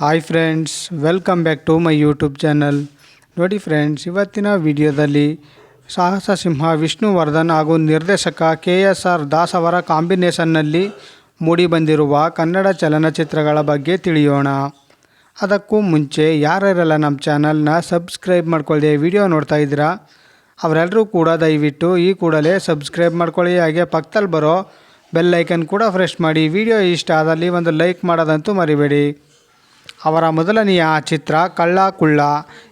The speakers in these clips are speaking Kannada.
Hi friends welcome back to my YouTube channel ನೋಡಿ ಫ್ರೆಂಡ್ಸ್ ಇವತ್ತಿನ ವಿಡಿಯೋದಲ್ಲಿ ಸಾಹಸ ಸಿಂಹ ವಿಷ್ಣುವರ್ಧನ್ ಹಾಗೂ ನಿರ್ದೇಶಕ ಕೆ ಎಸ್ ಆರ್ ದಾಸ್ ಅವರ ಕಾಂಬಿನೇಷನ್ನಲ್ಲಿ ಮೂಡಿಬಂದಿರುವ ಕನ್ನಡ ಚಲನಚಿತ್ರಗಳ ಬಗ್ಗೆ ತಿಳಿಯೋಣ. ಅದಕ್ಕೂ ಮುಂಚೆ ಯಾರ್ಯಾರೆಲ್ಲ ನಮ್ಮ ಚಾನಲ್ನ ಸಬ್ಸ್ಕ್ರೈಬ್ ಮಾಡ್ಕೊಳ್ಳದೆ ವಿಡಿಯೋ ನೋಡ್ತಾ ಇದ್ದೀರಾ ಅವರೆಲ್ಲರೂ ಕೂಡ ದಯವಿಟ್ಟು ಈ ಕೂಡಲೇ ಸಬ್ಸ್ಕ್ರೈಬ್ ಮಾಡ್ಕೊಳ್ಳಿ. ಹಾಗೆ ಪಕ್ಕದಲ್ಲಿ ಬರೋ ಬೆಲ್ ಐಕನ್ ಕೂಡ ಫ್ರೆಶ್ ಮಾಡಿ. ವಿಡಿಯೋ ಇಷ್ಟ ಆದಲ್ಲಿ ಒಂದು ಲೈಕ್ ಮಾಡೋದಂತೂ ಮರಿಬೇಡಿ. ಅವರ ಮೊದಲನೆಯ ಚಿತ್ರ ಕಳ್ಳ ಕುಳ್ಳ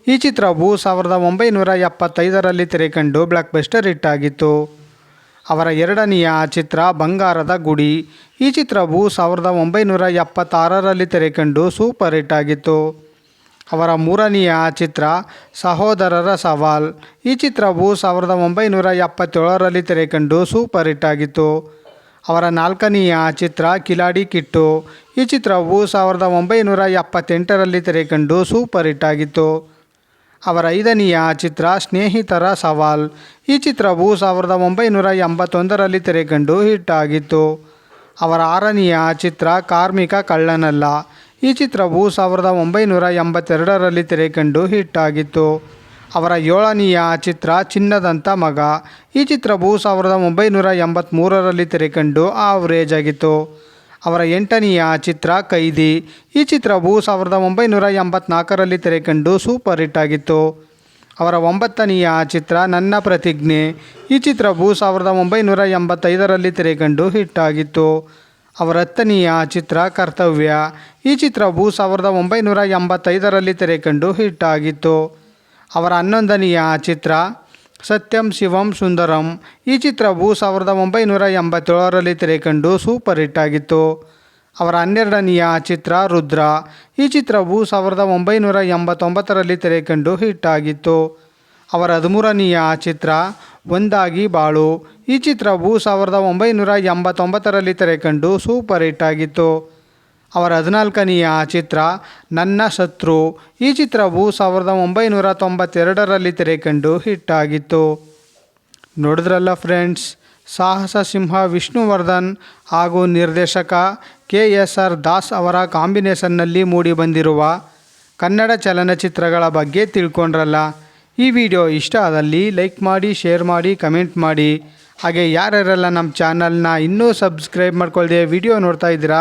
ಈ ಚಿತ್ರವು ಸಾವಿರದ ಒಂಬೈನೂರ ಎಪ್ಪತ್ತೈದರಲ್ಲಿ ತೆರೆಕಂಡು ಬ್ಲಾಕ್ ಬಸ್ಟರ್ ಹಿಟ್ ಆಗಿತ್ತು ಅವರ ಎರಡನೆಯ ಚಿತ್ರ ಬಂಗಾರದ ಗುಡಿ. ಈ ಚಿತ್ರವು ಸಾವಿರದ ಒಂಬೈನೂರ ಎಪ್ಪತ್ತಾರರಲ್ಲಿ ತೆರೆಕಂಡು ಸೂಪರ್ ಹಿಟ್ ಆಗಿತ್ತು ಅವರ ಮೂರನೆಯ ಚಿತ್ರ ಸಹೋದರರ ಸವಾಲ್. ಈ ಚಿತ್ರವು ಸಾವಿರದ ಒಂಬೈನೂರ ಎಪ್ಪತ್ತೇಳರಲ್ಲಿ ತೆರೆಕಂಡು ಸೂಪರ್ ಹಿಟ್ ಆಗಿತ್ತು ಅವರ ನಾಲ್ಕನೆಯ ಚಿತ್ರ ಕಿಲಾಡಿ ಕಿಟ್ಟು. ಈ ಚಿತ್ರವು ಸಾವಿರದ ಒಂಬೈನೂರ ಎಪ್ಪತ್ತೆಂಟರಲ್ಲಿ ತೆರೆಕಂಡು ಸೂಪರ್ ಹಿಟ್ ಆಗಿತ್ತು. ಅವರ ಐದನೆಯ ಚಿತ್ರ ಸ್ನೇಹಿತರ ಸವಾಲ್. ಈ ಚಿತ್ರವು ಸಾವಿರದ ಒಂಬೈನೂರ ಎಂಬತ್ತೊಂದರಲ್ಲಿ ತೆರೆಕಂಡು ಹಿಟ್ ಆಗಿತ್ತು. ಅವರ ಆರನೆಯ ಚಿತ್ರ ಕಾರ್ಮಿಕ ಕಳ್ಳನಲ್ಲ. ಈ ಚಿತ್ರವು ಸಾವಿರದ ಒಂಬೈನೂರ ಎಂಬತ್ತೆರಡರಲ್ಲಿ ತೆರೆಕಂಡು ಹಿಟ್ ಆಗಿತ್ತು. ಅವರ ಏಳನೆಯ ಚಿತ್ರ ಚಿನ್ನದಂಥ ಮಗ. ಈ ಚಿತ್ರವು ಸಾವಿರದ ಒಂಬೈನೂರ ಎಂಬತ್ತ್ಮೂರರಲ್ಲಿ ತೆರೆಕಂಡು ಆವರೇಜ್ ಆಗಿತ್ತು ಅವರ ಎಂಟನೆಯ ಚಿತ್ರ ಕೈದಿ. ಈ ಚಿತ್ರವು ಸಾವಿರದ ಒಂಬೈನೂರ ಎಂಬತ್ನಾಲ್ಕರಲ್ಲಿ ತೆರೆಕಂಡು ಸೂಪರ್ ಹಿಟ್ ಆಗಿತ್ತು. ಅವರ ಒಂಬತ್ತನೆಯ ಚಿತ್ರ ನನ್ನ ಪ್ರತಿಜ್ಞೆ. ಈ ಚಿತ್ರವು ಸಾವಿರದ ಒಂಬೈನೂರ ಎಂಬತ್ತೈದರಲ್ಲಿ ತೆರೆಕಂಡು ಹಿಟ್ ಆಗಿತ್ತು. ಅವರ ಹತ್ತನೆಯ ಚಿತ್ರ ಕರ್ತವ್ಯ. ಈ ಚಿತ್ರವು ಸಾವಿರದ ಒಂಬೈನೂರ ಎಂಬತ್ತೈದರಲ್ಲಿ ತೆರೆಕಂಡು ಹಿಟ್ ಆಗಿತ್ತು. ಅವರ ಹನ್ನೊಂದನೆಯ ಚಿತ್ರ ಸತ್ಯಂ ಶಿವಂ ಸುಂದರಂ. ಈ ಚಿತ್ರವು ಸಾವಿರದ ಒಂಬೈನೂರ ಎಂಬತ್ತೇಳರಲ್ಲಿ ತೆರೆಕಂಡು ಸೂಪರ್ ಹಿಟ್ ಆಗಿತ್ತು. ಅವರ ಹನ್ನೆರಡನೆಯ ಚಿತ್ರ ರುದ್ರ. ಈ ಚಿತ್ರವು ಸಾವಿರದ ಒಂಬೈನೂರ ಎಂಬತ್ತೊಂಬತ್ತರಲ್ಲಿ ತೆರೆಕಂಡು ಹಿಟ್ ಆಗಿತ್ತು. ಅವರ ಹದಿಮೂರನೆಯ ಚಿತ್ರ ಒಂದಾಗಿ ಬಾಳು. ಈ ಚಿತ್ರವು ಸಾವಿರದ ಒಂಬೈನೂರ ಎಂಬತ್ತೊಂಬತ್ತರಲ್ಲಿ ತೆರೆಕಂಡು ಸೂಪರ್ ಹಿಟ್ ಆಗಿತ್ತು. ಅವರ ಹದಿನಾಲ್ಕನೆಯ ಚಿತ್ರ, ನನ್ನ ಶತ್ರು. ಈ ಚಿತ್ರವು ಸಾವಿರದ ಒಂಬೈನೂರ ತೊಂಬತ್ತೆರಡರಲ್ಲಿ ತೆರೆಕಂಡು ಹಿಟ್ ಆಗಿತ್ತು. ನೋಡಿದ್ರಲ್ಲ ಫ್ರೆಂಡ್ಸ್, ಸಾಹಸ ಸಿಂಹ ವಿಷ್ಣುವರ್ಧನ್ ಹಾಗೂ ನಿರ್ದೇಶಕ ಕೆ ಎಸ್ ಆರ್ ದಾಸ್ ಅವರ ಕಾಂಬಿನೇಷನ್ನಲ್ಲಿ ಮೂಡಿಬಂದಿರುವ ಕನ್ನಡ ಚಲನಚಿತ್ರಗಳ ಬಗ್ಗೆ ತಿಳ್ಕೊಂಡ್ರಲ್ಲ. ಈ ವಿಡಿಯೋ ಇಷ್ಟ ಆದಲ್ಲಿ ಲೈಕ್ ಮಾಡಿ, ಶೇರ್ ಮಾಡಿ, ಕಮೆಂಟ್ ಮಾಡಿ. ಹಾಗೆ ಯಾರ್ಯಾರೆಲ್ಲ ನಮ್ಮ ಚಾನಲ್ನ ಇನ್ನೂ ಸಬ್ಸ್ಕ್ರೈಬ್ ಮಾಡ್ಕೊಳ್ದೆ ವಿಡಿಯೋ ನೋಡ್ತಾ ಇದ್ದೀರಾ